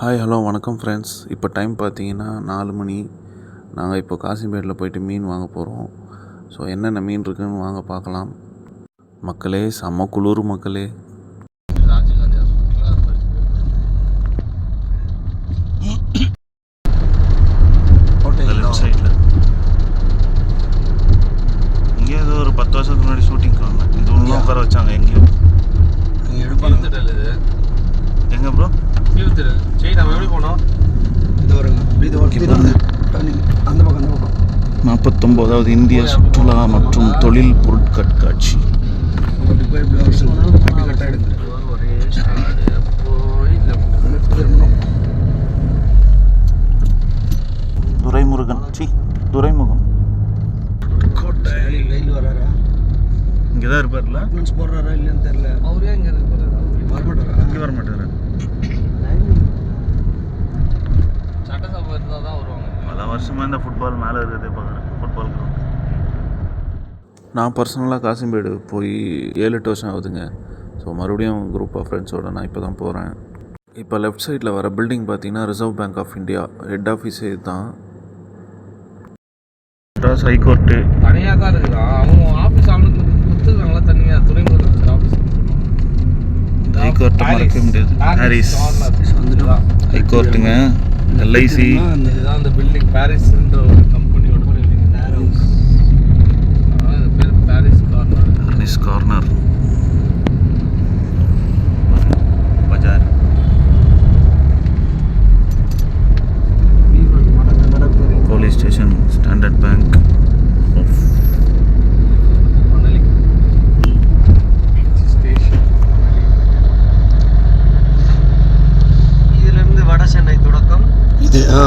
Hi hello வணக்கம் friends இப்போ time பார்த்தீங்கன்னா நாலு மணி. நாங்கள் இப்போ காசிமேட்டில் போயிட்டு மீன் வாங்க போகிறோம் ஸோ என்னென்ன மீன் இருக்குன்னு வாங்க பார்க்கலாம். மக்களே செம்ம குளிர் மக்களே. இங்கே ஏதோ ஒரு பத்து வருஷத்துக்கு முன்னாடி ஷூட்டிங் ஒன்று உட்கார வச்சாங்க எங்கேயோ. தீவுத்திடல் இது. எங்கே ப்ரோ தீவுத்திடல் சரி நம்ம எப்படி போனோம்? இந்த வருங்க இது. அந்த பக்கம் அந்த பக்கம். நாற்பத்தொம்போதாவது இந்திய சுற்றுலா மற்றும் தொழில் ஒரே திரும்பணும் துரைமுருகன் சி துரைமுகம் கோட்டை. லைன் வராரா? இங்கே தான் இருப்பார்ல போடுறாரா இல்லையான்னு தெரியல. அவரே இங்கே இருக்கு வரமாட்டாரா? இங்கே வர மாட்டாரு சட்டசபை இருந்தால் தான் வருவாங்க. பல வருஷமாக இந்த ஃபுட்பால் மேலே இருக்கிறதே பார்க்குறேன். ஃபுட்பால் கிரவுண்ட் நான் பர்சனலாக காசிம்பேடு போய் ஏழு எட்டு வருஷம் ஆகுதுங்க. ஸோ மறுபடியும் குரூப் ஆஃப் ஃப்ரெண்ட்ஸோட நான் இப்போ தான் போகிறேன் இப்போ லெஃப்ட் சைடில் வர பில்டிங் பார்த்தீங்கன்னா Reserve Bank of India head ஆஃபீஸே தான். ஹைகோர்ட்டு தனியாக தான் இருக்குதா அவங்க ஆஃபீஸ் அவனுக்கு கொடுத்துருக்காங்களா தனியாக துறைமுருகன் ஆஃபீஸ் ஹைகோர்ட்டை மறக்க முடியாது பாரிஸ் வந்துட்டுதான் ஹைகோர்ட்டுங்க எல்ஐசி அந்த பில்டிங் பாரிஸ்ன்ற ஒரு கம்பெனியோட பில்டிங் இது பேர் பாரிஸ் கார்னர் பாரிஸ் கார்னர் பஜார் police station standard bank Manali station இதிலிருந்து வட சென்னை தொடக்கம் இது ஆ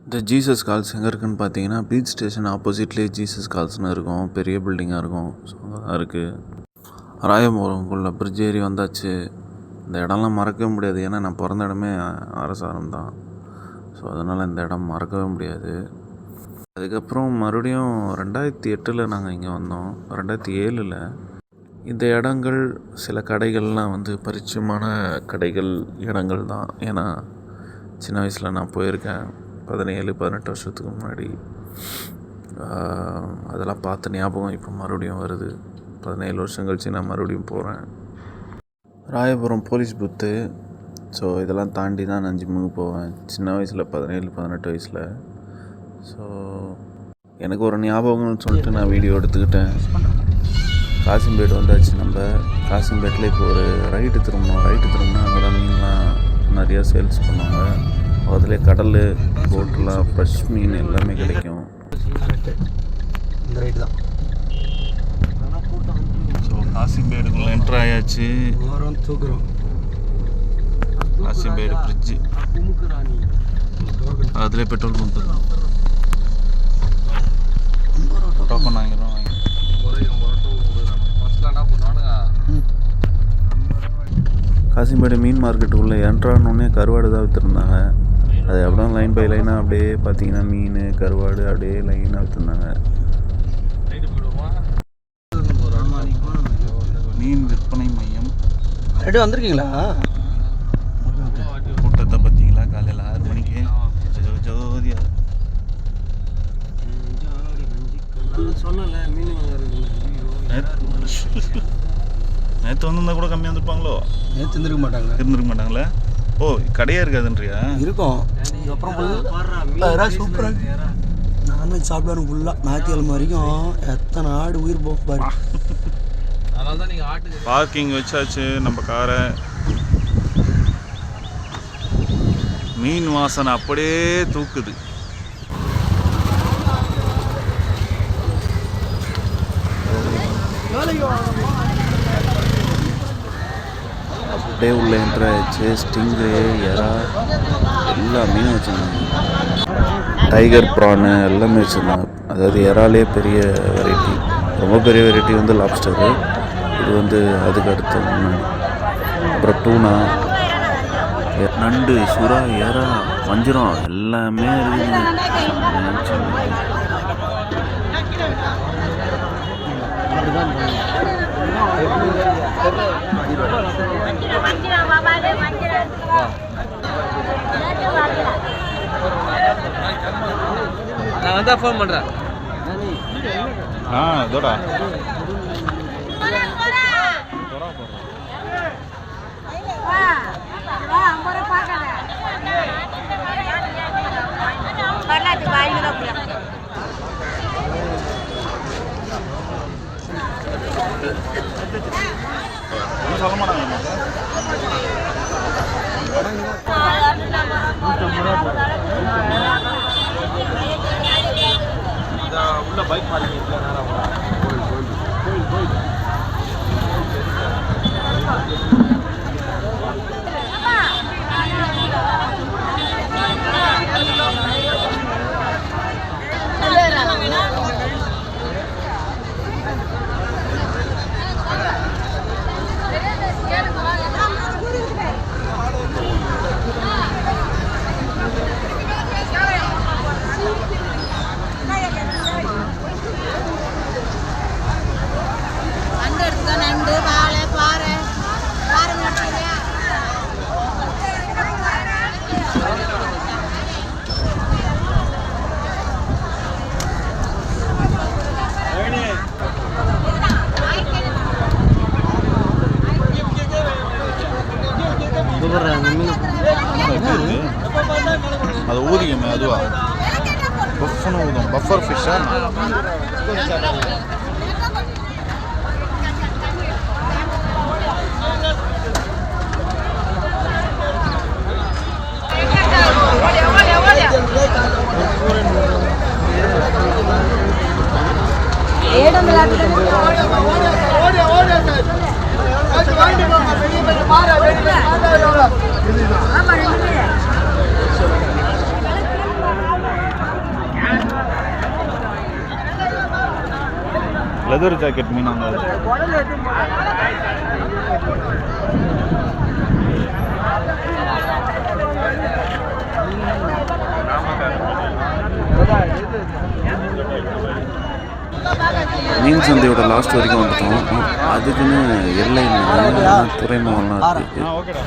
இந்த ஜீசஸ் கால்ஸ் எங்கே இருக்குன்னு பார்த்தீங்கன்னா பீச் ஸ்டேஷன் ஆப்போசிட்லேயே ஜீசஸ் கால்ஸ்னு இருக்கும். பெரிய பில்டிங்காக இருக்கும். ஸோ அங்கே இருக்குது ராயபுரம்குள்ளே பிரிட்ஜ் ஏறி வந்தாச்சு. இந்த இடம்லாம் மறக்கவே முடியாது. ஏன்னா நான் பிறந்த இடமே அரசாரம் தான் ஸோ அதனால் இந்த இடம் மறக்கவே முடியாது. அதுக்கப்புறம் மறுபடியும் ரெண்டாயிரத்தி எட்டில் நாங்கள் இங்கே வந்தோம். ரெண்டாயிரத்தி ஏழில் இந்த இடங்கள் சில கடைகள்லாம் வந்து பரிச்சயமான கடைகள் இடங்கள் தான் ஏன்னா சின்ன வயசில் நான் போயிருக்கேன். பதினேழு பதினெட்டு வருஷத்துக்கு முன்னாடி அதெல்லாம் பார்த்த ஞாபகம் இப்போ மறுபடியும் வருது. பதினேழு வருஷம் கழிச்சு நான் மறுபடியும் போகிறேன் ராயபுரம் போலீஸ் புத்து. ஸோ இதெல்லாம் தாண்டி தான் நான் ஜிம்முக்கு போவேன். சின்ன வயசில் பதினேழு பதினெட்டு வயசில். ஸோ எனக்கு ஒரு ஞாபகம்னு சொல்லிட்டு நான் வீடியோ எடுத்துக்கிட்டேன். காசிம்பேடு வந்தாச்சு நம்ம. காசிம்பேட்டில் இப்போ ஒரு ரைட்டு திரும்பணும் ரைட்டு திரும்பினா அங்கே தான் மீன்லாம் நிறையா சேல்ஸ் பண்ணுவாங்க. அதில் கடல் போட்டெலாம் ஃப்ரெஷ் மீன் எல்லாமே கிடைக்கும். இந்த ரைட்டு தான் ஸோ காசிம்பேடுக்குள்ளே என்ட்ரு ஆயாச்சு. ஓரம் தூக்குறோம் காசிம்பேடு பிரிட்ஜு அதிலே பெட்ரோல் பங்க் டோக்கன் வாங்கிடுறோம் வாங்கி ஃபர்ஸ்ட்ல என்ன பண்ணுவானுங்க காசிம்பேடு மீன் மார்க்கெட்டுக்குள்ளே என்ட்ரானோடனே கருவாடு தான் விற்றுருந்தாங்க அது அப்படியே லைன் பை லைனாக அப்படியே பார்த்தீங்கன்னா மீன் கருவாடு அப்படியே லைனாக விற்றுருந்தாங்க மீன் விற்பனை மையம். ரைட்டு வந்திருக்கீங்களா? கூட்டத்தை பார்த்தீங்களா? காலையில் ஆறு மணிக்கு. ஜோ ஜோதியா. சொன்னல மீன் நேற்று வந்திருந்தா கூட கம்மியாக இருந்திருப்பாங்களோ நேற்று இருந்திருக்க மாட்டாங்க இருந்திருக்க மாட்டாங்களே? ஓ கடையே இருக்காதுன்றியா? இருக்கும். அப்புறம் ஃபுல்லாக சூப்பராக நான்வெஜ் சாப்பிடணும் ஃபுல்லாக ஞாயிற்றுக்கிழமை வரைக்கும் எத்தனை ஆடு உயிர் போகும் பாரு பார்க்கிங் வச்சாச்சு நம்ம காரை. மீன் வாசனை அப்படியே தூக்குது. அப்படியே உள்ள என்ட்ரு ஆயிடுச்சு ஸ்டிங்கு எறா எல்லா மீனும் வச்சுருந்தாங்க. டைகர் ப்ரானு எல்லாமே வச்சுருந்தாங்க. அதாவது இறாலே பெரிய வெரைட்டி ரொம்ப பெரிய வெரைட்டி வந்து லாப்ஸ்டரு இது வந்து அதுக்கு அடுத்த முன்னாடி. அப்புறம் டூனா எ- நண்டு சுறா இறா வஞ்சிரம் எல்லாமே இருக்குது. நான் வந்தா ஃபோன் பண்றேன். ஆ இதோடா. சொல்ல மாட்டாங்க உள்ள பைக் பார்க்கிங் நண்டு எடுத்துக்கோ நண்டு வாழை பாறை பாறை நட்டுறியா அது ஊதிக்குமே அதுவா பஃப்னு ஊதும் ஆமா ரெண்டு லெதர் ஜாக்கெட் மீன் அங்கே மீன் சந்தையோட லாஸ்ட் வரைக்கும் வந்துட்டோம். அதுக்குன்னு எல்லை துறைமுகம்லாம் இருக்குது ஆ ஓகேடா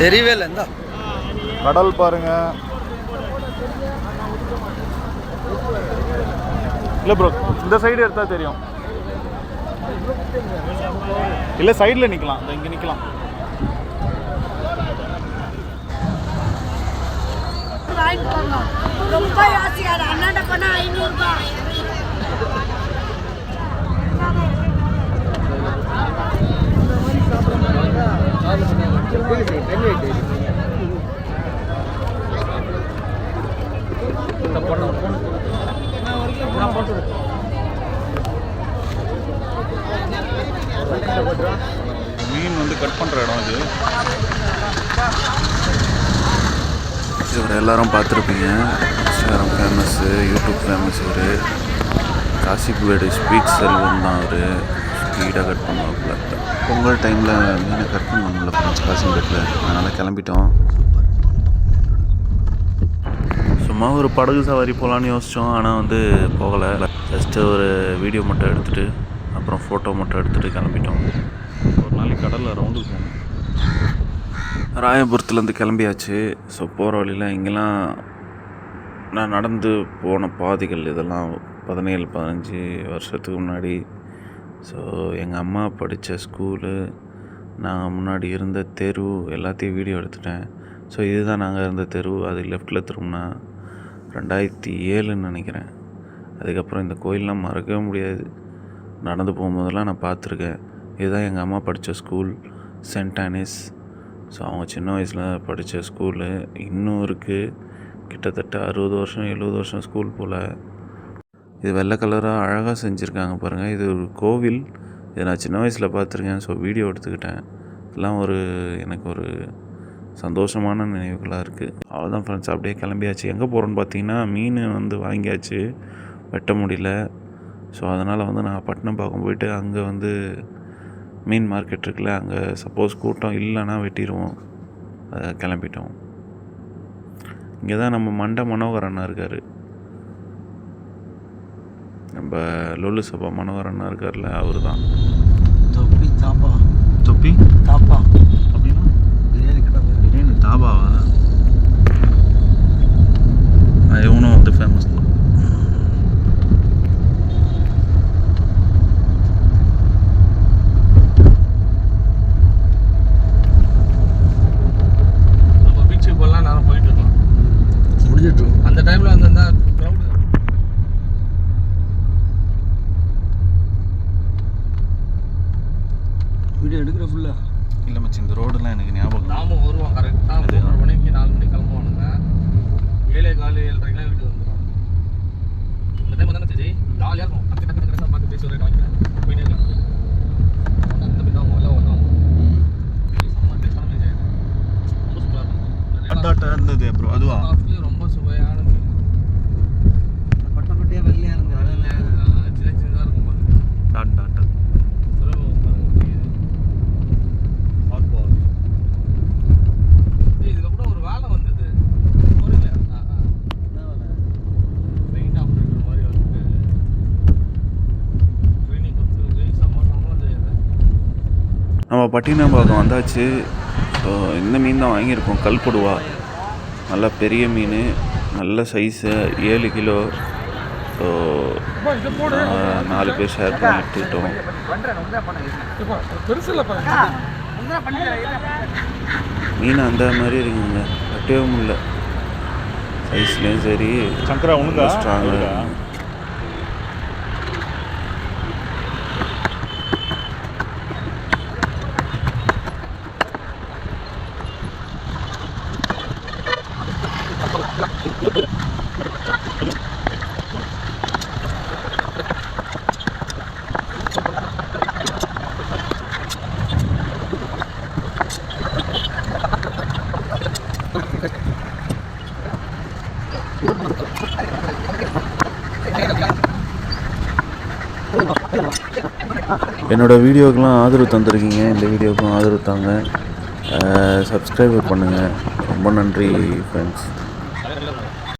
தெரியவே இல்லை இந்த. கடல் பாருங்க. இல்லை ப்ரோ இந்த சைடு எடுத்தா தெரியும். இல்லை சைடில் நிற்கலாம் இந்த இங்கே நிற்கலாம் வாங்கிட்டு ரொம்ப யோசிக்காது அண்ணாண்ட போனா ஐநூறுபா மீன் வந்து கட் பண்ணுற இடம் இது இவர் எல்லாரும் பார்த்துருப்பீங்க. இன்ஸ்டாகிராம் ஃபேமஸ்ஸு யூடியூப் ஃபேமஸ் இவர். காசிக் வேடு ஸ்பீச் செல்வம் தான் அவர் ஸ்பீடாக கட் பண்ணுவாப்புல. பொங்கல் டைமில் மீனை கட் பண்ணணும்ல ஃப்ரெண்ட்ஸ் காசிம்பேட்டில் அதனால் கிளம்பிட்டோம். சும்மா ஒரு படகு சவாரி போகலான்னு யோசித்தோம் ஆனால் வந்து போகலை. ஜஸ்ட்டு ஒரு வீடியோ மட்டும் எடுத்துகிட்டு அப்புறம் ஃபோட்டோ மட்டும் எடுத்துகிட்டு கிளம்பிட்டோம். ஒரு நாளைக்கு கடலில் ரவுண்டுக்கு போகணும். ராயபுரத்துலேருந்து கிளம்பியாச்சு. ஸோ போகிற வழியில் இங்கெல்லாம் நான் நடந்து போன பாதைகள் இதெல்லாம் பதினேழு பதினஞ்சு வருஷத்துக்கு முன்னாடி. ஸோ எங்கள் அம்மா படித்த ஸ்கூலு நான் முன்னாடி இருந்த தெரு எல்லாத்தையும் வீடியோ எடுத்துட்டேன். ஸோ இதுதான் நாங்கள் இருந்த தெரு. அது லெஃப்ட்டில் திரும்பினா ரெண்டாயிரத்தி ஏழுன்னு நினைக்கிறேன். அதுக்கப்புறம் இந்த கோயிலெலாம் மறக்கவே முடியாது. நடந்து போகும்போதெல்லாம் நான் பார்த்துருக்கேன். இதுதான் எங்கள் அம்மா படித்த ஸ்கூல் சென்ட் ஆனிஸ் ஸோ அவங்க சின்ன வயசில் படித்த ஸ்கூலு இன்னும் இருக்குது கிட்டத்தட்ட அறுபது வருஷம் எழுபது வருஷம் ஸ்கூல் போல். இது வெள்ளை கலராக அழகாக செஞ்சுருக்காங்க பாருங்கள் இது ஒரு கோவில். இதை நான் சின்ன வயசில் பார்த்துருக்கேன். ஸோ வீடியோ எடுத்துக்கிட்டேன். இதெல்லாம் ஒரு எனக்கு ஒரு சந்தோஷமான நினைவுகளாக இருக்குது அவ்வளோதான் ஃப்ரெண்ட்ஸ் அப்படியே கிளம்பியாச்சு. எங்கே போகிறோன்னு பார்த்தீங்கன்னா மீன் வந்து வாங்கியாச்சு. வெட்ட முடியல. ஸோ அதனால் வந்து நான் பட்டினப்பாக்கம் போயிட்டு அங்கே வந்து மீன் மார்க்கெட் இருக்குல்ல அங்கே சப்போஸ் கூட்டம் இல்லைன்னா வெட்டிடுவோம் அதை கிளம்பிட்டோம். இங்கே தான் நம்ம மண்டை மனோகரண்ணா இருக்கார். நம்ம லொல்லு சபா மனோகரண்ணா இருக்கார்ல அவர் தான் தொப்பி தாப்பா தொப்பி. தாப்பா அப்படின்னா பிரியாணி கடை பேரு. பிரியாணி தாபாவா அது இவனும் வந்து ஃபேமஸ் தான் நம்ம பீச்சுக்கு போகலாம் நேரம் போயிட்டு இருக்கோம் முடிஞ்சிட்டு இருக்கு. அந்த டைமில் வந்திருந்தா க்ரௌடு வீடியோ எடுக்கிற ஃபுல்லா இல்லை மச்சி இந்த ரோடெல்லாம் எனக்கு ஞாபகம் இல்லை. நாம வருவோம் கரெக்டாக மூணு மணிக்கு நாலு மணிக்கு கிளம்புவானுங்க ஏழே காலு ஏழரைக்கெல்லாம் வீட்டுக்கு வந்துடுவாங்க இந்த டைம் தானே சரி ஜாலியாக இருக்கும். டக்கு டக்கு டக்கு பார்த்து பேசி ஒரே காமிக்கிறேன் போயிட்டே இருக்கலாம். இருந்தது அப்புறம் அதுவா? ரொம்ப சுவையான நம்ம பட்டினப்பாக்கம் வந்தாச்சு. ஸோ இந்த மீன் தான் வாங்கியிருக்கோம். கல்படுவா நல்ல பெரிய மீன். நல்ல சைஸு ஏழு கிலோ. ஸோ நாலு பேர் ஷேர் பண்ணி எடுத்துக்கிட்டோம் மீன் அந்த மாதிரி இருக்குங்க. கட்டவே முடியல. சைஸ்லேயும் சரி ஸ்ட்ராங்காக என்னோடய வீடியோக்கெலாம் ஆதரவு தந்திருக்கீங்க. இந்த வீடியோக்கும் ஆதரவு தாங்க. சப்ஸ்கிரைபர் பண்ணுங்கள் ரொம்ப நன்றி ஃப்ரெண்ட்ஸ்